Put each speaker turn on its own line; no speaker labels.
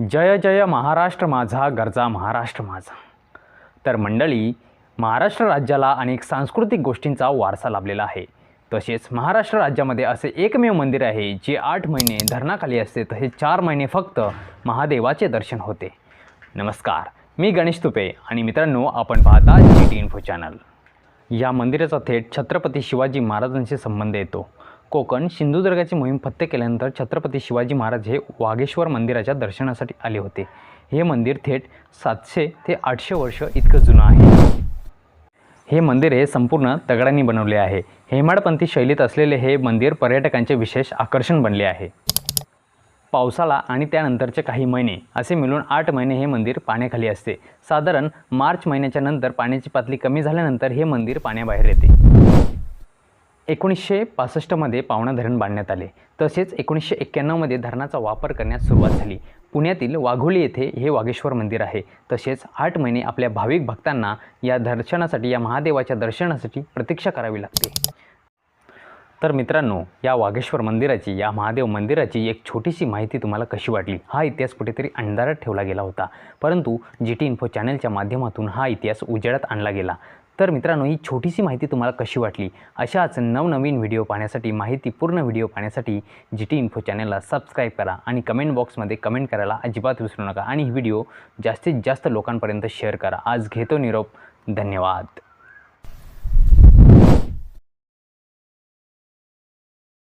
जय जय महाराष्ट्र माझा गरजा महाराष्ट्र माझा. तर मंडळी महाराष्ट्र राज्याला अनेक सांस्कृतिक गोष्टींचा वारसा लाभलेला आहे. तसेच महाराष्ट्र राज्यामध्ये असे एकमेव मंदिर आहे जे आठ महिने धरणाखाली असते तसेच चार महिने फक्त महादेवाचे दर्शन होते. नमस्कार मी गणेश तुपे आणि मित्रांनो आपण पाहता जी टी इन्फो चॅनल. या मंदिराचा थेट छत्रपती शिवाजी महाराजांशी संबंध येतो. कोकण सिंधुदुर्गाची मोहीम फत्ते केल्यानंतर छत्रपती शिवाजी महाराज हे वाघेश्वर मंदिराच्या दर्शनासाठी आले होते. हे मंदिर थेट सातशे ते आठशे वर्ष इतकं जुनं आहे. हे मंदिर हे संपूर्ण दगडांनी बनवले आहे. हेमाडपंथी शैलीत असलेले हे मंदिर पर्यटकांचे विशेष आकर्षण बनले आहे. पावसाळा आणि त्यानंतरचे काही महिने असे मिळून आठ महिने हे मंदिर पाण्याखाली असते. साधारण मार्च महिन्याच्या नंतर पाण्याची पातळी कमी झाल्यानंतर हे मंदिर पाण्याबाहेर येते. एकोणीसशे पासष्टमध्ये पावणा धरण बांधण्यात आले. तसेच एकोणीसशे एक्क्याण्णवमध्ये धरणाचा वापर करण्यास सुरुवात झाली. पुण्यातील वाघोली येथे हे वाघेश्वर मंदिर आहे. तसेच आठ महिने आपल्या भाविक भक्तांना या दर्शनासाठी या महादेवाच्या दर्शनासाठी प्रतीक्षा करावी लागते. तर मित्रांनो या वाघेश्वर मंदिराची या महादेव मंदिराची एक छोटीशी माहिती तुम्हाला कशी वाटली? हा इतिहास कुठेतरी अंधारात ठेवला गेला होता. परंतु जी टी इन्फो चॅनलच्या माध्यमातून हा इतिहास उजेडात आणला गेला. तर मित्रांनो ही छोटीशी माहिती तुम्हाला कशी वाटली? अशाच नवनवीन व्हिडिओ पाहण्यासाठी माहितीपूर्ण व्हिडिओ पाहण्यासाठी जी टी इन्फो चॅनलला सबस्क्राईब करा आणि कमेंट बॉक्समध्ये कमेंट करायला अजिबात विसरू नका. आणि ही व्हिडिओ जास्तीत जास्त लोकांपर्यंत शेअर करा. आज घेतो निरोप. धन्यवाद.